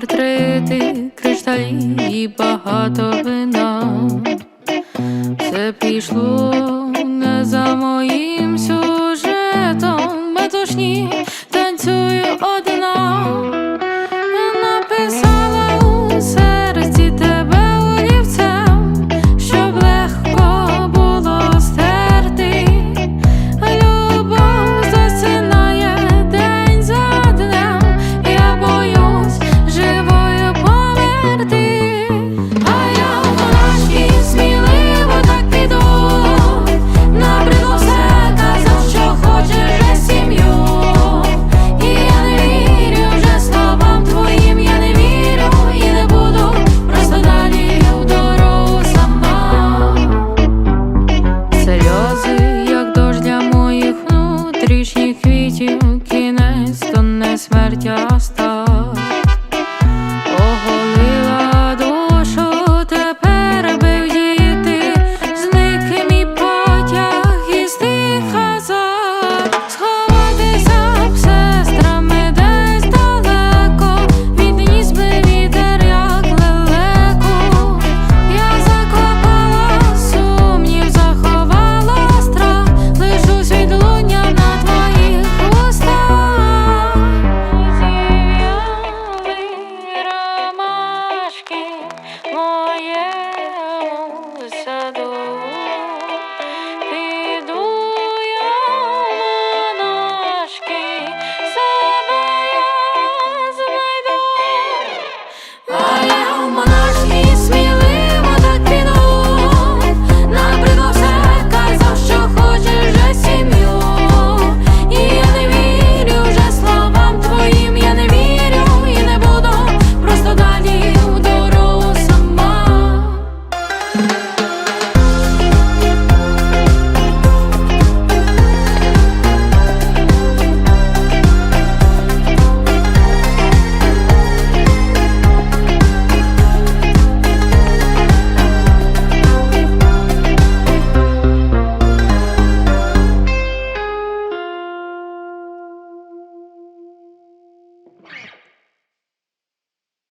портрети, кришталів і багато вина. Все пішло не за моїм сюжетом метушні. тисячі квітів, кінець, то не смерть остав.